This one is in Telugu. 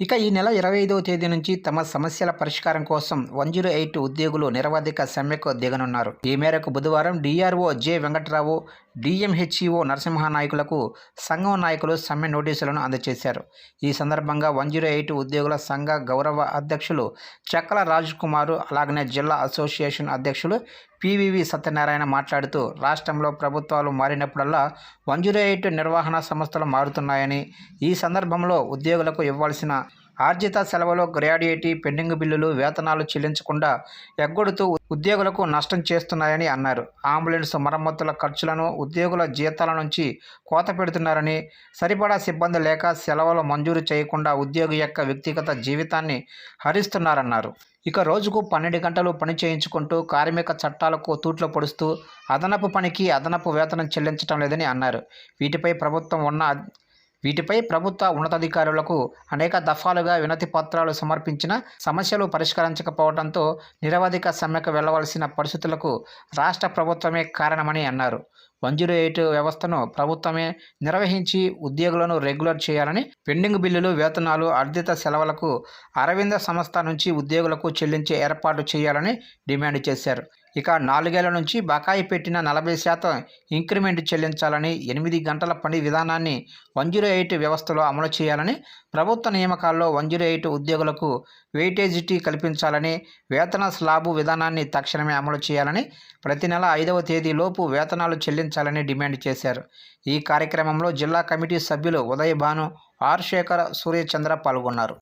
ఇక ఈ నెల ఇరవై ఐదవ తేదీ నుంచి తమ సమస్యల పరిష్కారం కోసం వన్ జీరో ఎయిట్ ఉద్యోగులు నిరవధిక సమ్మెకు దిగనున్నారు. ఈ మేరకు బుధవారం DRO J Venkatrao DMHEO Narasimha నాయకులకు సంఘం నాయకులు సమ్మె నోటీసులను అందజేశారు. ఈ సందర్భంగా వన్ జీరో ఎయిట్ ఉద్యోగుల సంఘ గౌరవ అధ్యక్షులు చక్కల రాజ్ కుమారు అలాగనే జిల్లా అసోసియేషన్ అధ్యక్షులు పివివి సత్యనారాయణ మాట్లాడుతూ రాష్ట్రంలో ప్రభుత్వాలు మారినప్పుడల్లా వన్ జీరో ఎయిట్ నిర్వహణ సంస్థలు మారుతున్నాయని ఈ సందర్భంలో ఉద్యోగులకు ఇవ్వాల్సిన ఆర్జిత సెలవులు గ్రాడ్యుయేటీ పెండింగ్ బిల్లులు వేతనాలు చెల్లించకుండా ఎగ్గొడుతూ ఉద్యోగులకు నష్టం చేస్తున్నాయని అన్నారు. అంబులెన్స్ మరమ్మతుల ఖర్చులను ఉద్యోగుల జీతాల నుంచి కోత పెడుతున్నారని సరిపడా సిబ్బంది లేక సెలవులు మంజూరు చేయకుండా ఉద్యోగి యొక్క వ్యక్తిగత జీవితాన్ని హరిస్తున్నారన్నారు. ఇక రోజుకు పన్నెండు గంటలు పని చేయించుకుంటూ కార్మిక చట్టాలకు తూట్లు పొడుస్తూ అదనపు పనికి అదనపు వేతనం చెల్లించడం లేదని అన్నారు. వీటిపై ప్రభుత్వం ఉన్న వీటిపై ప్రభుత్వ ఉన్నతాధికారులకు అనేక దఫాలుగా వినతి పత్రాలు సమర్పించిన సమస్యలు పరిష్కరించకపోవడంతో నిరవధిక సమ్మెకు వెళ్ళవలసిన పరిస్థితులకు రాష్ట్ర ప్రభుత్వమే కారణమని అన్నారు. వన్ జీరో ఎయిట్ వ్యవస్థను ప్రభుత్వమే నిర్వహించి ఉద్యోగులను రెగ్యులర్ చేయాలని పెండింగ్ బిల్లులు వేతనాలు అర్జిత సెలవులకు అరవింద సంస్థ నుంచి ఉద్యోగులకు చెల్లించే ఏర్పాటు చేయాలని డిమాండ్ చేశారు. ఇక నాలుగేళ్ళ నుంచి బకాయి పెట్టిన నలభై శాతం ఇంక్రిమెంట్ చెల్లించాలని ఎనిమిది గంటల పని విధానాన్ని వన్ జీరో ఎయిట్ వ్యవస్థలో అమలు చేయాలని ప్రభుత్వ నియామకాల్లో వన్ జీరో ఎయిట్ ఉద్యోగులకు వెయిటేజిటీ కల్పించాలని వేతన స్లాబు విధానాన్ని తక్షణమే అమలు చేయాలని ప్రతి నెల ఐదవ తేదీలోపు వేతనాలు చెల్లించాలని డిమాండ్ చేశారు. ఈ కార్యక్రమంలో జిల్లా కమిటీ సభ్యులు ఉదయభాను ఆర్ శేఖర్ సూర్యచంద్ర పాల్గొన్నారు.